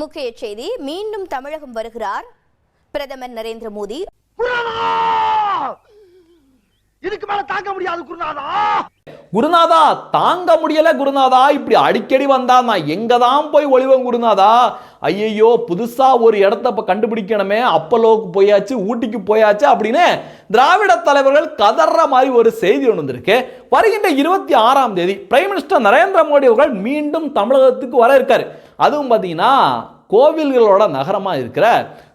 முக்கிய செய்தி மீண்டும் தமிழகம் வருகிறார் பிரதமர் நரேந்திர மோடி. இதுக்கு மேல தாங்க முடியாது குருநாதா! குருநாதா தாங்க முடியல குருநாதா. இப்படி அடிக்கடி வந்தா நான் எங்க தான் போய் ஒளிவன் குருநாதா? ஐயையோ புதுசா ஒரு இடத்த இப்ப கண்டுபிடிக்கணுமே. அப்பலோக்கு போயாச்சு ஊட்டிக்கு போயாச்சு அப்படின்னு திராவிட தலைவர்கள் கதற மாதிரி ஒரு செய்தி ஒன்று வந்திருக்கு. வருகின்ற இருபத்தி ஆறாம் தேதி பிரைம் மினிஸ்டர் நரேந்திர மோடி அவர்கள் மீண்டும் தமிழகத்துக்கு வர இருக்காரு. அதுவும் பார்த்தீங்கன்னா கோவில்களோட நகரமாக இருக்கிற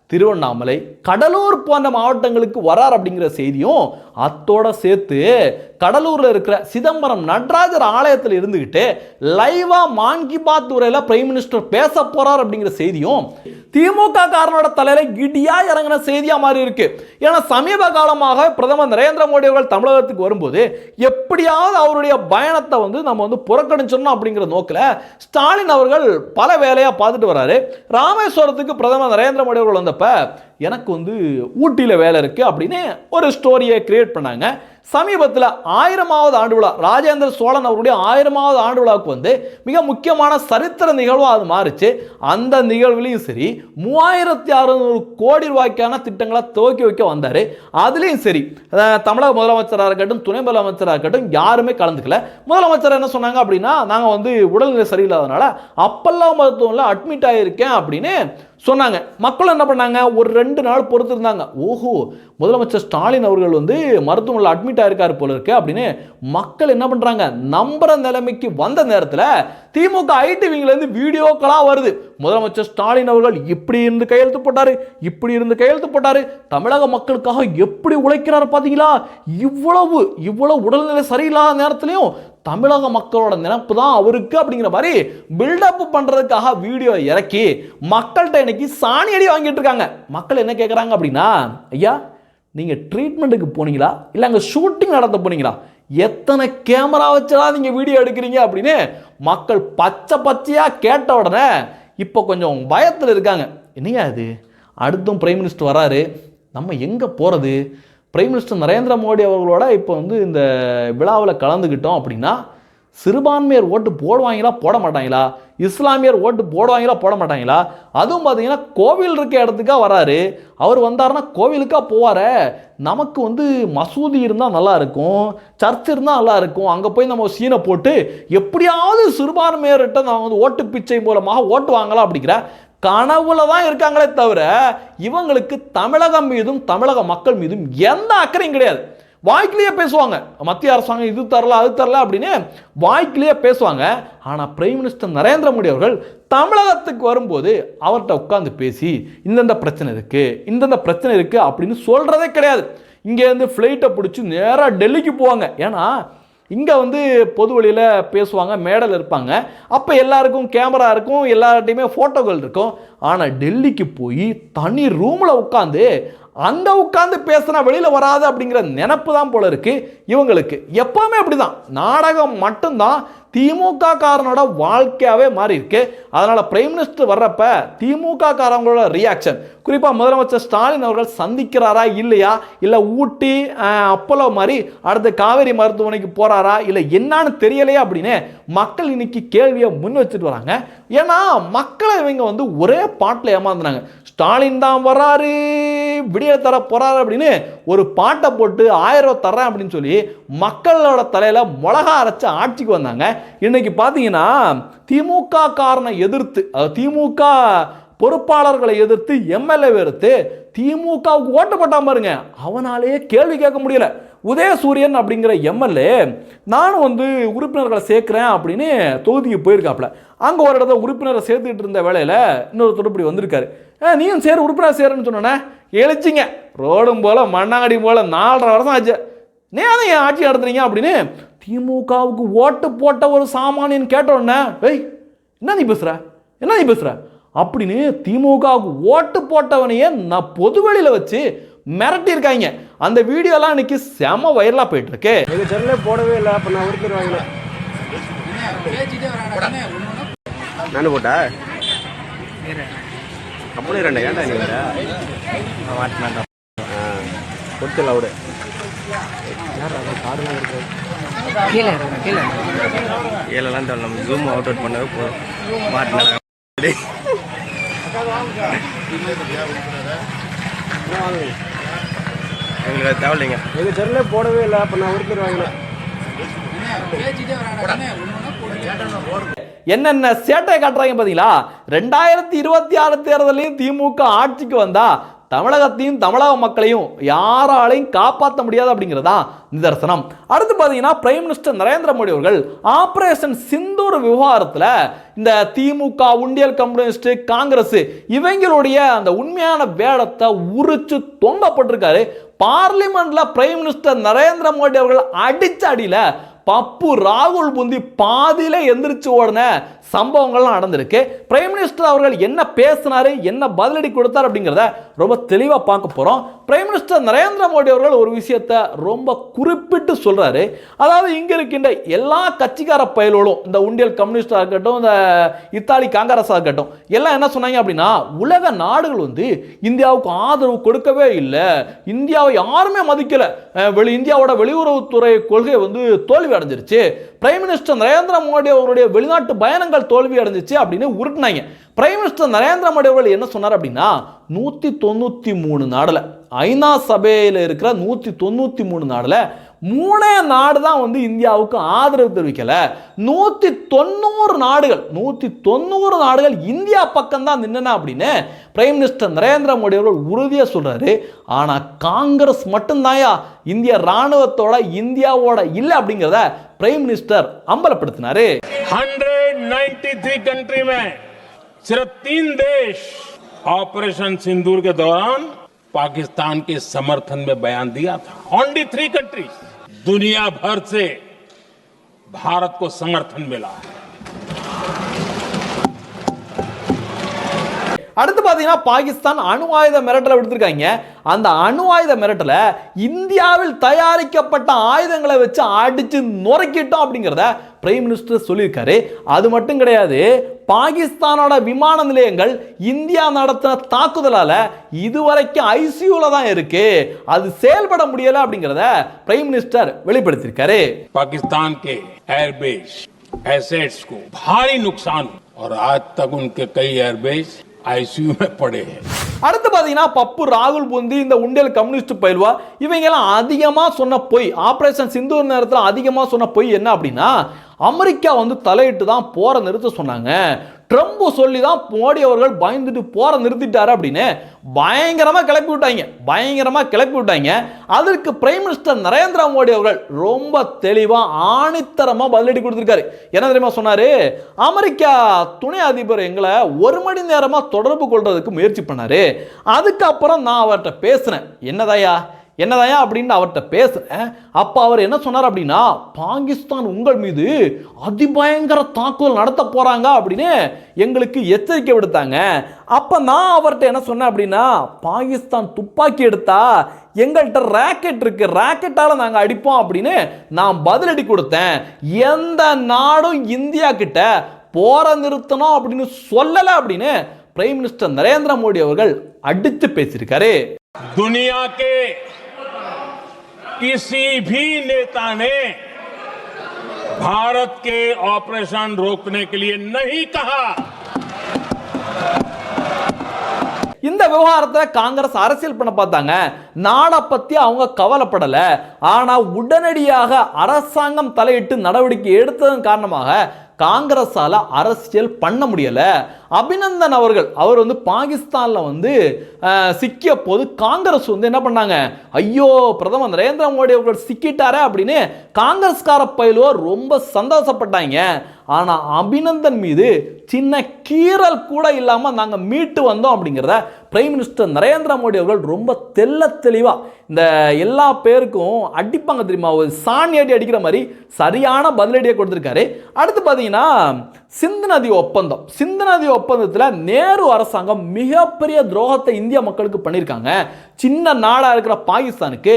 திருவண்ணாமலை கடலூர் போன்ற மாவட்டங்களுக்கு வரார் அப்படிங்கிற செய்தியும் அத்தோட சேர்த்து கடலூரில் இருக்கிற சிதம்பரம் நடராஜர் ஆலயத்தில் இருந்துக்கிட்டு லைவா மான் கி பாத் உரையில பிரைம் மினிஸ்டர் பேச போறார் அப்படிங்கிற செய்தியும் திமுக காரனோட தலையில கிடியா இறங்கின செய்தியா மாறி இருக்கு. ஏன்னா சமீப காலமாக பிரதமர் நரேந்திர மோடி அவர்கள் தமிழகத்துக்கு வரும்போது எப்படியாவது அவருடைய பயணத்தை வந்து நம்ம வந்து புறக்கணிச்சிடணும் அப்படிங்கிற நோக்கில் ஸ்டாலின் அவர்கள் பல வேலையாக பார்த்துட்டு வராரு. ராமேஸ்வரத்துக்கு பிரதமர் நரேந்திர மோடி அவர்கள் வந்தப்போ எனக்கு வந்து ஊட்டியில் வேலை இருக்குது அப்படின்னு ஒரு ஸ்டோரியை கிரியேட் பண்ணாங்க. சமீபத்தில் ஆயிரமாவது ஆண்டு விழா ராஜேந்திர சோழன் அவருடைய ஆயிரமாவது ஆண்டு விழாவுக்கு வந்து மிக முக்கியமான சரித்திர நிகழ்வாக அது மாறுச்சு. அந்த நிகழ்வுலையும் சரி மூவாயிரத்தி அறுநூறு கோடி ரூபாய்க்கான திட்டங்களை துவக்கி வைக்க வந்தார். அதுலேயும் சரி தமிழக முதலமைச்சராக இருக்கட்டும் துணை முதலமைச்சராக இருக்கட்டும் யாருமே கலந்துக்கல. முதலமைச்சர் என்ன சொன்னாங்க அப்படின்னா நாங்கள் வந்து உடல்நிலை சரியில்லாதனால அப்பல்லா மருத்துவமனையில் அட்மிட் ஆகியிருக்கேன் அப்படின்னு சொன்னாங்க. மக்கள் என்ன பண்ணாங்க? ஒரு ரெண்டு நாள் பொறுத்திருந்தாங்க. ஓஹோ முதலமைச்சர் ஸ்டாலின் அவர்கள் வந்து மருத்துவமனையில் அட்மிட் ஆயிருக்காரு போல இருக்கு அப்படின்னு மக்கள் என்ன பண்ணுறாங்க நம்புற நிலைமைக்கு வந்த நேரத்தில் திமுக ஐடிவிங்கிலேருந்து வீடியோக்களாக வருது. முதலமைச்சர் ஸ்டாலின் அவர்கள் இப்படி இருந்து கையெழுத்து போட்டார் இப்படி இருந்து கையெழுத்து போட்டார். தமிழக மக்களுக்காக எப்படி உழைக்கிறாரு பார்த்தீங்களா இவ்வளவு இவ்வளவு உடல்நிலை சரியில்லாத நேரத்துலையும் தமிழக மக்களோட நினப்பு தான் அவருக்கு அப்படிங்கிற மாதிரி பில்டப் பண்ணுறதுக்காக வீடியோ இறக்கி மக்கள்கிட்ட இன்னைக்கு சாணி அடி வாங்கிட்டு இருக்காங்க. மக்கள் என்ன கேட்குறாங்க அப்படின்னா ஐயா நீங்கள் ட்ரீட்மெண்ட்டுக்கு போனீங்களா? இல்லை அங்கே ஷூட்டிங் நடத்த போனீங்களா? எத்தனை கேமரா வச்சா நீங்கள் வீடியோ எடுக்கிறீங்க? அப்படின்னு மக்கள் பச்சை பச்சையாக கேட்ட உடனே இப்போ கொஞ்சம் பயத்தில் இருக்காங்க. என்னையா அது அடுத்தும் பிரைம் மினிஸ்டர் வராரு. நம்ம எங்கே போகிறது பிரைம் மினிஸ்டர் நரேந்திர மோடி அவர்களோட இப்போ வந்து இந்த விழாவில் கலந்துக்கிட்டோம் அப்படின்னா சிறுபான்மையர் ஓட்டு போடுவாங்களா? போட மாட்டாங்களா? இஸ்லாமியர் ஓட்டு போடுவாங்களா போட மாட்டாங்களா அதுவும் பார்த்தீங்கன்னா கோவில் இருக்க இடத்துக்கா வராரு. அவர் வந்தாருன்னா கோவிலுக்கா போவார. நமக்கு வந்து மசூதி இருந்தால் நல்லா இருக்கும் சர்ச் இருந்தால் நல்லா இருக்கும் அங்கே போய் நம்ம சீனை போட்டு எப்படியாவது சிறுபான்மையர்கிட்ட நான் வந்து ஓட்டு பிச்சை மூலமாக ஓட்டு வாங்கலாம் அப்படிங்கிற கனவுல தான் இருக்காங்களே தவிர இவங்களுக்கு தமிழகம் மீதும் தமிழக மக்கள் மீதும் எந்த அக்கறையும் கிடையாது. வாய்க்கிலேயே பேசுவாங்க. மத்திய அரசாங்கம் இது தரல அது தரல அப்படின்னு வாய்க்கிலேயே பேசுவாங்க. ஆனால் பிரைம் மினிஸ்டர் நரேந்திர மோடி அவர்கள் தமிழகத்துக்கு வரும்போது அவர்கிட்ட உட்காந்து பேசி இந்தந்த பிரச்சனை இருக்குது இந்தந்த பிரச்சனை இருக்குது அப்படின்னு சொல்கிறதே கிடையாது. இங்கேருந்து ஃப்ளைட்டை பிடிச்சி நேராக டெல்லிக்கு போவாங்க. ஏன்னா இங்கே வந்து பொது வழியில் பேசுவாங்க மேடல் இருப்பாங்க. அப்போ எல்லாருக்கும் கேமரா இருக்கும் எல்லார்ட்டையுமே ஃபோட்டோகள் இருக்கும். ஆனால் டெல்லிக்கு போய் தனி ரூமில் உட்காந்து அங்கே உட்காந்து பேசினா வெளியில் வராது அப்படிங்கிற நினப்பு தான் போல இருக்கு. இவங்களுக்கு எப்போவுமே அப்படிதான். நாடகம் மட்டும்தான் திமுக காரனோட வாழ்க்கையாகவே மாறி இருக்கு. அதனால் பிரைம் மினிஸ்டர் வர்றப்ப திமுக காரங்களோட ரியாக்ஷன் குறிப்பாக முதலமைச்சர் ஸ்டாலின் அவர்கள் சந்திக்கிறாரா இல்லையா? இல்லை ஊட்டி அப்போலோ மாதிரி அடுத்து காவேரி மருத்துவமனைக்கு போகிறாரா இல்லை என்னன்னு தெரியலையா அப்படின்னு மக்கள் இன்னைக்கு கேள்வியை முன் வச்சுட்டு வராங்க. ஏன்னா மக்களை இவங்க வந்து ஒரே பாட்டில் ஏமாந்துனாங்க. ஸ்டாலின் தான் வராரு விடிய தர போறாரு அப்படின்னு ஒரு பாட்டை போட்டு ஆயிரம் ரூபா தர்றேன் அப்படின்னு சொல்லி மக்களோட தலையில மிளகா அரைச்சு ஆட்சிக்கு வந்தாங்க. இன்னைக்கு பார்த்தீங்கன்னா திமுக காரனை எதிர்த்து திமுக பொறுப்பாளர்களை எதிர்த்து எம்எல்ஏ எதிர்த்து திமுகவுக்கு ஓட்டப்பட்டான் பாருங்க. அவனாலேயே கேள்வி கேட்க முடியல. உதயசூரியன் அப்படிங்கிற எம்எல்ஏ நானும் வந்து உறுப்பினர்களை சேர்க்குறேன் அப்படின்னு தொகுதிக்கு போயிருக்காப்புல. அங்கே ஒரு இடத்த உறுப்பினரை சேர்த்துக்கிட்டு இருந்த வேலையில் இன்னொரு இப்படி வந்திருக்காரு. நீயும் சேரு உறுப்பினர் சேருன்னு சொன்னோன்னே எழுச்சிங்க. ரோடும் போல் மண்ணாடி போல் நாலரை வருஷம் ஆச்சு. நீ அதை ஏன் ஆட்சி நடத்துறீங்க? அப்படின்னு திமுகவுக்கு ஓட்டு போட்ட ஒரு சாமானியன் கேட்டோன்னே ஏய் என்ன நீ பேசுகிற என்ன நீ பேசுகிற அப்படின்னு திமுகவுக்கு ஓட்டு போட்டவனையே நான் பொதுவெளியில் வச்சு மிரட்டியிருக்காங்க. அந்த வீடியோலாம் இன்னைக்கு செம வைரலாக போயிட்டு இருக்கு செல்ல போடவே இல்லை அப்ப நான் நானு போட்டா? அப்படியே ரெண்டா ஏன்டா நீ வர கொடுத்துல விடு கீழெல்லாம் தெரியல நம்ம ஜூம் அவுட் அவுட் பண்ணவே போதும். மாட்டினா எங்களுக்கு அது தேவையில்லைங்க எங்கள் செல்லே போடவே இல்லை அப்போ நான் ஒருத்தர் வாங்கினேன் என்னென்ன சேட்டை காட்டுறாங்க பாத்தீங்களா? ரெண்டாயிரத்தி இருபத்தி ஆறு தேர்தலையும் திமுக ஆட்சிக்கு வந்தா தமிழகத்தையும் தமிழக மக்களையும் யாராலையும் காப்பாற்ற முடியாது அப்படிங்கிறதா நிதர்சனம். அடுத்து பார்த்தீங்கன்னா பிரைம் மினிஸ்டர் நரேந்திர மோடி அவர்கள் ஆபரேஷன் சிந்தூர் விவகாரத்தில் இந்த திமுக உண்டியல் கம்யூனிஸ்ட் காங்கிரஸ் இவங்களுடைய அந்த உண்மையான வேடத்தை உரிச்சு தொங்கப்பட்டிருக்காரு. பார்லிமெண்ட்ல பிரைம் மினிஸ்டர் நரேந்திர மோடி அவர்கள் அடிச்ச அடியில பப்பு ராகுல் புந்தி பாதியில எந்திரிச்சு ஓடின சம்பவங்கள்லாம் நடந்திருக்கு. பிரைம் மினிஸ்டர் அவர்கள் என்ன பேசினாரு என்ன பதிலடி கொடுத்தார் அப்படிங்கிறத ரொம்ப தெளிவாக பார்க்க போகிறோம் பிரைம் மினிஸ்டர் நரேந்திர மோடி அவர்கள் ஒரு விஷயத்தை ரொம்ப குறிப்பிட்டு சொல்றாரு. அதாவது இங்கே இருக்கின்ற எல்லா கட்சிக்கார பயல்களும் இந்த உண்டியல் கம்யூனிஸ்டாக இருக்கட்டும் இந்த இத்தாலி காங்கிரஸாக இருக்கட்டும் எல்லாம் என்ன சொன்னாங்க அப்படின்னா உலக நாடுகள் வந்து இந்தியாவுக்கு ஆதரவு கொடுக்கவே இல்லை. இந்தியாவை யாருமே மதிக்கலை. வெளி இந்தியாவோட வெளியுறவுத்துறை கொள்கை வந்து தோல்வி அடைஞ்சிருச்சு. பிரைம் மினிஸ்டர் நரேந்திர மோடி அவருடைய வெளிநாட்டு பயணங்கள் தோல்வி அடைஞ்சிச்சு அப்படின்னு உருட்டினாங்க. பிரைம் மினிஸ்டர் நரேந்திர மோடி அவர்கள் என்ன சொன்னார் அப்படின்னா நூற்றி தொண்ணூற்றி மூணு நாடில் ஐநா சபையில் இருக்கிற நூற்றி தொண்ணூற்றி மூணு நாடில் மூணே நாடு தான் வந்து இந்தியாவுக்கு ஆதரவு தெரிவிக்கலை. நூற்றி தொண்ணூறு நாடுகள் நூற்றி தொண்ணூறு நாடுகள் இந்தியா பக்கம்தான் தான் அப்படின்னு பிரைம் மினிஸ்டர் நரேந்திர மோடி அவர்கள் உறுதியாக சொல்கிறாரு ஆனால் காங்கிரஸ் மட்டும்தாயா இந்திய ராணுவத்தோட இந்தியாவோட இல்லை அப்படிங்கிறத பிரைம் மினிஸ்டர் அம்பலப்படுத்தினாரு. ஹண்ட்ரட் நைன்டி த்ரீ கண்ட்ரிமே सिर्फ तीन देश ऑपरेशन सिंदूर के दौरान पाकिस्तान के समर्थन में बयान दिया था ओनली थ्री कंट्रीज दुनिया भर से भारत को समर्थन मिला है அடுத்து பார்த்தீங்கன்னா பாகிஸ்தான் அணு ஆயுத மிரட்டலை விடுத்திருக்காங்க அந்த அணு ஆயுத மிரட்டலை இந்தியாவில் தயாரிக்கப்பட்ட ஆயுதங்களை வச்சு அடிச்சு நுரைக்கிட்டோம் அப்படிங்கிறத பிரைம் மினிஸ்டர் சொல்லியிருக்காரு அது மட்டும் கிடையாது பாகிஸ்தானோட விமான நிலையங்கள் இந்தியா நடத்தின தாக்குதலால இதுவரைக்கும் ஐசியூல தான் இருக்கு அது செயல்பட முடியல அப்படிங்கிறத பிரைம் மினிஸ்டர் வெளிப்படுத்தியிருக்காரு पाकिस्तान के एयरबेस एसेट्स को भारी नुकसान हुआ और आज तक उनके कई एयरबेस आईसीयू में पड़े हैं அடுத்து பார்த்தீங்கன்னா பப்பு ராகுல் பூந்தி இந்த உண்டியல் கம்யூனிஸ்ட் பயில்வா இவங்க எல்லாம் அதிகமாக சொன்ன பொய் ஆபரேஷன் சிந்தூர் நேரத்தில் அதிகமாக சொன்ன பொய் என்ன அப்படின்னா அமெரிக்கா வந்து தலையிட்டு தான் போற நிறுத்த சொன்னாங்க. ட்ரம்ப் சொல்லி தான் மோடி அவர்கள் பயந்துட்டு போற நிறுத்திட்டாரு அப்படின்னு பயங்கரமாக கிளப்பி விட்டாங்க. பயங்கரமாக கிளப்பி விட்டாங்க. அதற்கு பிரைம் மினிஸ்டர் நரேந்திர மோடி அவர்கள் ரொம்ப தெளிவாக ஆணித்தரமாக பதிலடி கொடுத்துருக்காரு. என்ன தெரியுமா சொன்னாரு? அமெரிக்கா துணை அதிபர் எங்களை ஒரு மணி நேரமாக தொடர்பு கொள்றதுக்கு முயற்சி பண்ணாரு. அதுக்கப்புறம் நான் அவர்கிட்ட பேசினேன். என்னதாயா என்னதாயா அப்படின்னு அவர்கிட்ட பேசுகிறேன் அப்போ அவர் என்ன சொன்னார் அப்படின்னா பாகிஸ்தான் உங்கள் மீது அதிபயங்கர தாக்குதல் நடத்த போகிறாங்க அப்படின்னு எங்களுக்கு எச்சரிக்கை விடுத்தாங்க. அப்போ நான் அவர்கிட்ட என்ன சொன்னேன் அப்படின்னா பாகிஸ்தான் துப்பாக்கி எடுத்தா எங்கள்கிட்ட ராக்கெட் இருக்கு ராக்கெட்டால் நாங்கள் அடிப்போம் அப்படின்னு நான் பதிலடி கொடுத்தேன். எந்த நாடும் இந்தியா கிட்ட போற நிறுத்தணும் அப்படின்னு சொல்லலை அப்படின்னு பிரைம் மினிஸ்டர் நரேந்திர மோடி அவர்கள் அடித்து பேசியிருக்காரு. துனியா किसी भी नेता ने भारत के ऑपरेशन रोकने के लिए नहीं कहा இந்த விவகாரத்தை காங்கிரஸ் அரசியல் பண்ண பார்த்தாங்க நாடை பத்தி அவங்க கவலைப்படல ஆனா உடனடியாக அரசாங்கம் தலையிட்டு நடவடிக்கை எடுத்ததன் காரணமாக காங்கிரஸால அரசியல் பண்ண முடியல அபிநந்தன் அவர்கள் அவர் வந்து பாகிஸ்தானில் வந்து சிக்கிய போது காங்கிரஸ் வந்து என்ன பண்ணாங்க? ஐயோ பிரதமர் நரேந்திர மோடி அவர்கள் சிக்கிட்டாரே அப்படின்னு காங்கிரஸ்கார பயிலுவோர் ரொம்ப சந்தோஷப்பட்டாங்க. ஆனால் அபிநந்தன் மீது சின்ன கீறல் கூட இல்லாமல் நாங்கள் மீட்டு வந்தோம் அப்படிங்கிறத பிரைம் மினிஸ்டர் நரேந்திர மோடி அவர்கள் ரொம்ப தெள்ள தெளிவாக இந்த எல்லா பேருக்கும் அடிப்பாங்க தெரியுமா? ஒரு சாணி அடி அடிக்கிற மாதிரி சரியான பதிலடியை கொடுத்துருக்காரு. அடுத்து பார்த்தீங்கன்னா சிந்து நதி ஒப்பந்தம். சிந்து நதி ஒப்பந்தத்தில் நேரு அரசாங்கம் மிகப்பெரிய துரோகத்தை இந்திய மக்களுக்கு பண்ணியிருக்காங்க. சின்ன நாடாக இருக்கிற பாகிஸ்தானுக்கு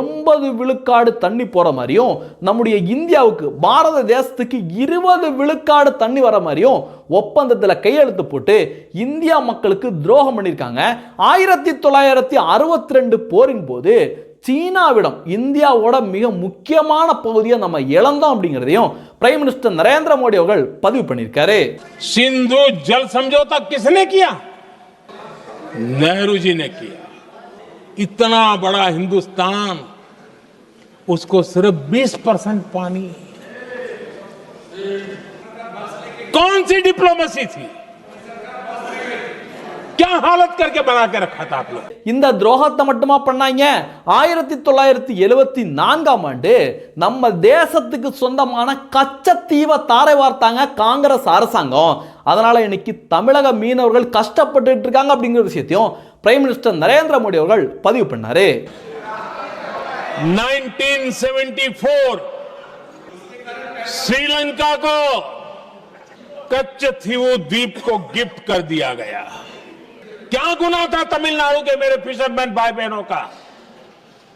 எண்பது விழுக்காடு தண்ணி போகிற மாதிரியும் நம்முடைய இந்தியாவுக்கு பாரத தேசத்துக்கு இருபது விழுக்காடு தண்ணி வர மாதிரியும் ஒப்பந்தத்தில் கையெழுத்து போட்டு இந்தியா மக்களுக்கு துரோகம் பண்ணியிருக்காங்க. ஆயிரத்தி தொள்ளாயிரத்தி அறுபத்தி ரெண்டு போரின் போது சீனாவிடம் இந்தியாவோட மிக முக்கியமான பகுதியை நம்ம இழந்தோம் அப்படிங்கிறதையும் பிரைம் மினிஸ்டர் நரேந்திர மோடி அவர்கள் பதிவு பண்ணியிருக்காரு सिंधु जल समझौता किसने किया नेहरू जी ने किया इतना बड़ा हिंदुस्तान उसको सिर्फ 20 परसेंट पानी कौन सी डिप्लोमेसी थी क्या हालत करके बना के रखा था आप लोग இந்த துரோகத்தை மட்டுமா பண்ணாங்க ஆயிரத்தி தொள்ளாயிரத்தி எழுவத்தி நான்காம் ஆண்டு நம்ம தேசத்துக்கு சொந்தமான கச்சத்தீவை தாரை வார்த்தாங்க காங்கிரஸ் அரசாங்கம் அதனால இன்னைக்கு தமிழக மீனவர்கள் கஷ்டப்பட்டுட்டு இருக்காங்க அப்படிங்கிற விஷயத்தையும் பிரைம் மினிஸ்டர் நரேந்திர மோடி அவர்கள் பதிவு பண்ணாரு 1974 श्रीलंका को कच्चथीवू द्वीप को गिफ्ट कर दिया गया क्या गुना था तमिलनाडु के मेरे फिशरमैन भाई बहनों का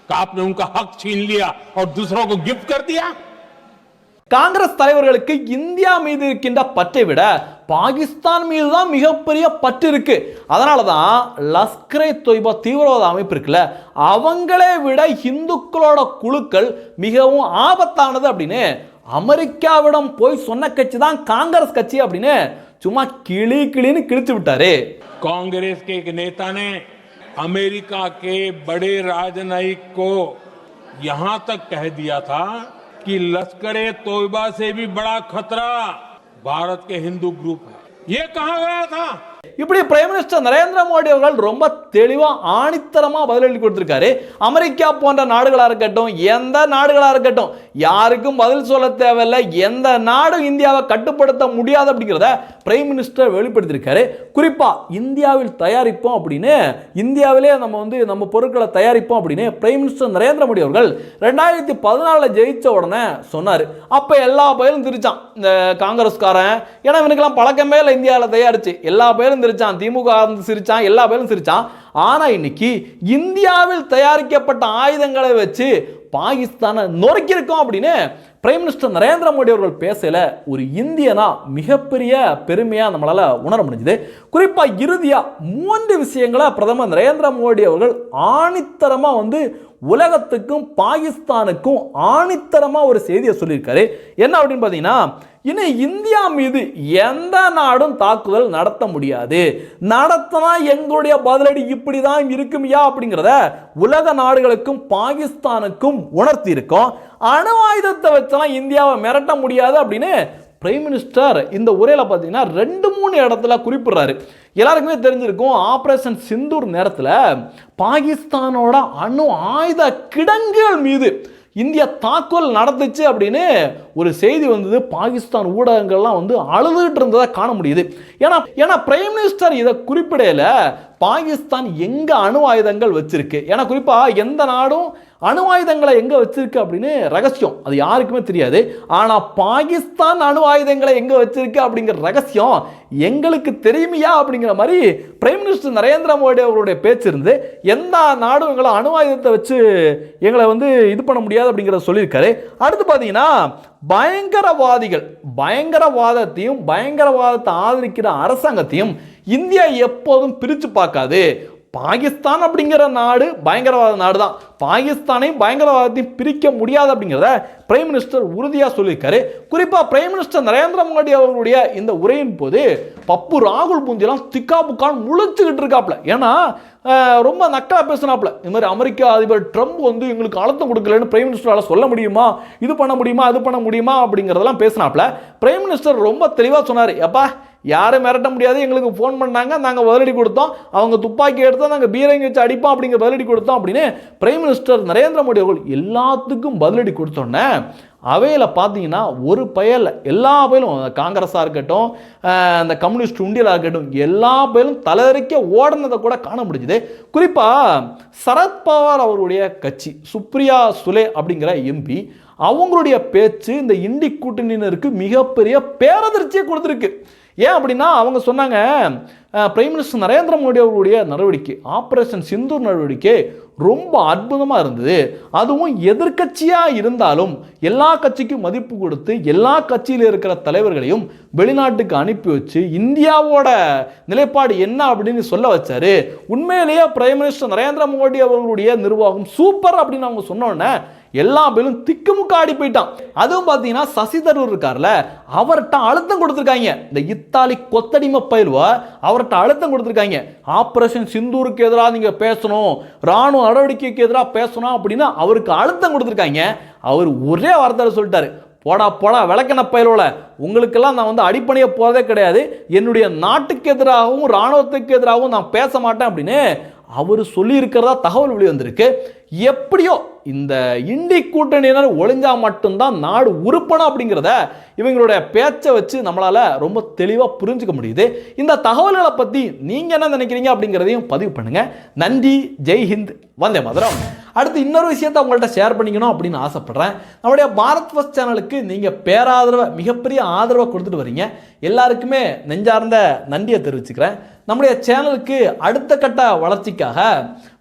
का आपने उनका हक छीन लिया और दूसरों को गिफ्ट कर दिया காங்கிரஸ் தலைவர்களுக்கு இந்தியா மீது இருக்கின்ற பற்றை விட பாகிஸ்தான் மீது தான் மிகப்பெரிய பற்று இருக்கு அதனால தான் லஷ்கரே தொய்பா தீவிரவாத அமைப்பு இருக்குல்ல அவங்களே விட இந்துக்களோட குழுக்கள் மிகவும் ஆபத்தானது அப்படின்னு அமெரிக்காவிடம் போய் சொன்ன கட்சி தான் காங்கிரஸ் கட்சி அப்படின்னு சும்மா கிளி கிளின்னு கிழிச்சு விட்டாரு कांग्रेस के एक नेता ने अमेरिका के बड़े राजनयिक को यहां तक कह दिया था कि लश्कर ए तोयबा से भी बड़ा खतरा भारत के हिंदू ग्रुप है ये कहा गया था இப்படி பிரைம் மினிஸ்டர் நரேந்திர மோடி அவர்கள் ரொம்ப தெளிவா ஆணித்தரமாக பதிலளி கொடுத்திருக்காரு. அமெரிக்கா போன்ற நாடுகளா இருக்கட்டும் எந்த நாடுகளா இருக்கட்டும் யாருக்கும் பதில் சொல்ல தேவையில்லை. எந்த நாடும் இந்தியாவை கட்டுப்படுத்த முடியாது அப்படிங்கிறத பிரைம் மினிஸ்டர் வெளிப்படுத்தியிருக்காரு. குறிப்பாக இந்தியாவில் தயாரிப்போம் அப்படின்னு இந்தியாவிலே நம்ம வந்து நம்ம பொருட்களை தயாரிப்போம் அப்படின்னு பிரைம் மினிஸ்டர் நரேந்திர மோடி அவர்கள் ரெண்டாயிரத்தி பதினாலில் ஜெயிச்ச உடனே சொன்னார். அப்ப எல்லா பயிலும் திரிச்சான். இந்த காங்கிரஸ்காரன். ஏன்னா இவனுக்கெல்லாம் பழக்கமே இல்லை இந்தியாவில் தயாரிச்சு. எல்லா பேரும் சிரிச்சான் திமுக சிரிச்சான் எல்லா பேரும் சிரிச்சான். ஆனால் இன்னைக்கு இந்தியாவில் தயாரிக்கப்பட்ட ஆயுதங்களை வச்சு பாகிஸ்தானை நொறுக்கியிருக்கோம் அப்படின்னு பிரைம் மினிஸ்டர் நரேந்திர மோடி அவர்கள் பேசல. ஒரு இந்தியனா மிகப்பெரிய பெருமையா நம்மளால உணர முடிஞ்சுது. குறிப்பா இறுதியா மூன்று விஷயங்களை பிரதமர் நரேந்திர மோடி அவர்கள் ஆணித்தரமாக வந்து உலகத்துக்கும் பாகிஸ்தானுக்கும் ஆணித்தரமாக ஒரு செய்தியை சொல்லியிருக்காரு. என்ன அப்படின்னு பார்த்தீங்கன்னா இனி இந்தியா மீது எந்த நாடும் தாக்குதல் நடத்த முடியாது. நடத்தினா எங்களுடைய பதிலடி இப்படி தான் இருக்குமியா அப்படிங்கிறத உலக நாடுகளுக்கும் பாகிஸ்தானுக்கும் உணர்த்தி இருக்கோம் அணு ஆயுதத்தை வச்செல்லாம் இந்தியாவை மிரட்ட முடியாது அப்படின்னு பிரைம் மினிஸ்டர் இந்த உரையில் பார்த்தீங்கன்னா ரெண்டு மூணு இடத்துல குறிப்பிடுறாரு. எல்லாருக்குமே தெரிஞ்சிருக்கும் ஆப்ரேஷன் சிந்தூர் நேரத்தில் பாகிஸ்தானோட அணு ஆயுத கிடங்குகள் மீது இந்தியா தாக்குதல் நடந்துச்சு அப்படின்னு ஒரு செய்தி வந்தது. பாகிஸ்தான் ஊடகங்கள்லாம் வந்து அழுதுகிட்டு இருந்ததை காண முடியுது. ஏன்னா ஏன்னா பிரைம் மினிஸ்டர் இதை குறிப்பிடையில பாகிஸ்தான் எங்கே அணு ஆயுதங்கள் வச்சிருக்கு? ஏன்னா குறிப்பாக எந்த நாடும் அணு ஆயுதங்களை எங்கே வச்சிருக்கு அப்படின்னு ரகசியம். அது யாருக்குமே தெரியாது. ஆனால் பாகிஸ்தான் அணு ஆயுதங்களை எங்கே வச்சிருக்கு அப்படிங்கிற ரகசியம் எங்களுக்கு தெரியுமையா அப்படிங்கிற மாதிரி பிரைம் மினிஸ்டர் நரேந்திர மோடி அவருடைய பேச்சு இருந்து எந்த நாடும் எங்களை அணு ஆயுதத்தை வச்சு எங்களை வந்து இது பண்ண முடியாது அப்படிங்கிறத சொல்லியிருக்காரு. அடுத்து பார்த்தீங்கன்னா பயங்கரவாதிகள் பயங்கரவாதத்தையும் பயங்கரவாதத்தை ஆதரிக்கிற அரசாங்கத்தையும் இந்தியா எப்போதும் பிரித்து பார்க்காது. பாகிஸ்தான் அப்படிங்கிற நாடு பயங்கரவாத நாடு தான் பாகிஸ்தானையும் பயங்கரவாதத்தையும் பிரிக்க முடியாது அப்படிங்கிறத பிரைம் மினிஸ்டர் உறுதியாக சொல்லியிருக்காரு. குறிப்பாக பிரைம் மினிஸ்டர் நரேந்திர மோடி அவர்களுடைய இந்த உரையின் போது பப்பு ராகுல் பூந்திலாம் திக்கா புக்கான் முழிச்சுக்கிட்டு இருக்காப்ல. ஏன்னா ரொம்ப நக்கலாக பேசினாப்ல. இந்த மாதிரி அமெரிக்கா அதிபர் ட்ரம்ப் வந்து எங்களுக்கு அழுத்தம் கொடுக்கலன்னு பிரைம் மினிஸ்டரால் சொல்ல முடியுமா? இது பண்ண முடியுமா? அது பண்ண முடியுமா? அப்படிங்கிறதெல்லாம் பேசினாப்ல. பிரைம் மினிஸ்டர் ரொம்ப தெளிவாக சொன்னார். எப்பா யாரும் மிரட்ட முடியாது. எங்களுக்கு ஃபோன் பண்ணாங்க. நாங்கள் பதிலடி கொடுத்தோம். அவங்க துப்பாக்கி எடுத்தோம் நாங்கள் பீரங்கி வச்சு அடிப்போம் அப்படிங்க பதிலடி கொடுத்தோம் அப்படின்னு பிரைம் மினிஸ்டர் நரேந்திர மோடி அவர்கள் எல்லாத்துக்கும் பதிலடி கொடுத்தோன்னே அவையில் பார்த்தீங்கன்னா ஒரு பயலில் எல்லா பயலும் காங்கிரஸாக இருக்கட்டும் இந்த அந்த கம்யூனிஸ்ட் உண்டியலாக இருக்கட்டும் எல்லா பயலும் தலைதறிக்க ஓடினதை கூட காண முடிஞ்சுது. குறிப்பாக சரத்பவார் அவருடைய கட்சி சுப்ரியா சுலே அப்படிங்கிற எம்பி அவங்களுடைய பேச்சு இந்த இண்டி கூட்டணியினருக்கு மிகப்பெரிய பேரதிர்ச்சியை கொடுத்துருக்கு. ஏன் அப்படின்னா அவங்க சொன்னாங்க பிரைம் மினிஸ்டர் நரேந்திர மோடி அவர்களுடைய நடவடிக்கை ஆப்ரேஷன் சிந்தூர் நடவடிக்கை ரொம்ப அற்புதமாக இருந்தது. அதுவும் எதிர்க்கட்சியாக இருந்தாலும் எல்லா கட்சிக்கும் மதிப்பு கொடுத்து எல்லா கட்சியில் இருக்கிற தலைவர்களையும் வெளிநாட்டுக்கு அனுப்பி வச்சு இந்தியாவோட நிலைப்பாடு என்ன அப்படின்னு சொல்ல வச்சாரு. உண்மையிலேயே பிரைம் மினிஸ்டர் நரேந்திர மோடி அவர்களுடைய நிர்வாகம் சூப்பர் அப்படின்னு அவங்க சொன்னோன்னே எல்லா பேரும் திக்குமுக்க ஆடி போயிட்டான். அதுவும் பார்த்தீங்கன்னா சசி தரூர் இருக்கார்ல அவர்கிட்ட அழுத்தம் கொடுத்துருக்காங்க. இந்த இத்தாலி கொத்தடிமை பயிலுவ அவர்கிட்ட அழுத்தம் கொடுத்துருக்காங்க. ஆப்ரேஷன் சிந்தூருக்கு எதிராக நீங்கள் பேசணும் ராணுவ நடவடிக்கைக்கு எதிராக பேசணும் அப்படின்னு அவருக்கு அழுத்தம் கொடுத்துருக்காங்க. அவர் ஒரே வார்த்தை சொல்லிட்டாரு போடா போடா விளக்கண பயலோல உங்களுக்கெல்லாம் நான் வந்து அடிப்பணிய போகிறதே கிடையாது. என்னுடைய நாட்டுக்கு எதிராகவும் இராணுவத்துக்கு எதிராகவும் நான் பேச மாட்டேன் அப்படின்னு அவர் சொல்லியிருக்கிறதா தகவல் வெளிவந்திருக்கு. எப்படியோ இந்த இண்டி கூட்டணியினர் ஒளிஞ்சா மட்டும்தான் நாடு உருப்பணும் அப்படிங்கிறத இவங்களுடைய பேச்சை வச்சு நம்மளால் ரொம்ப தெளிவாக புரிஞ்சுக்க முடியுது. இந்த தகவல்களை பற்றி நீங்கள் என்ன நினைக்கிறீங்க அப்படிங்கிறதையும் பதிவு பண்ணுங்கள் நன்றி ஜெய் ஹிந்த் வந்தே மதுரம். அடுத்து இன்னொரு விஷயத்தை உங்கள்கிட்ட ஷேர் பண்ணிக்கணும் அப்படின்னு ஆசைப்பட்றேன். நம்முடைய பாரத் ஃபஸ்ட் சேனலுக்கு நீங்கள் பேராதரவை மிகப்பெரிய ஆதரவை கொடுத்துட்டு வரீங்க. எல்லாருக்குமே நெஞ்சார்ந்த நன்றியை தெரிவிச்சுக்கிறேன். நம்முடைய சேனலுக்கு அடுத்த கட்ட வளர்ச்சிக்காக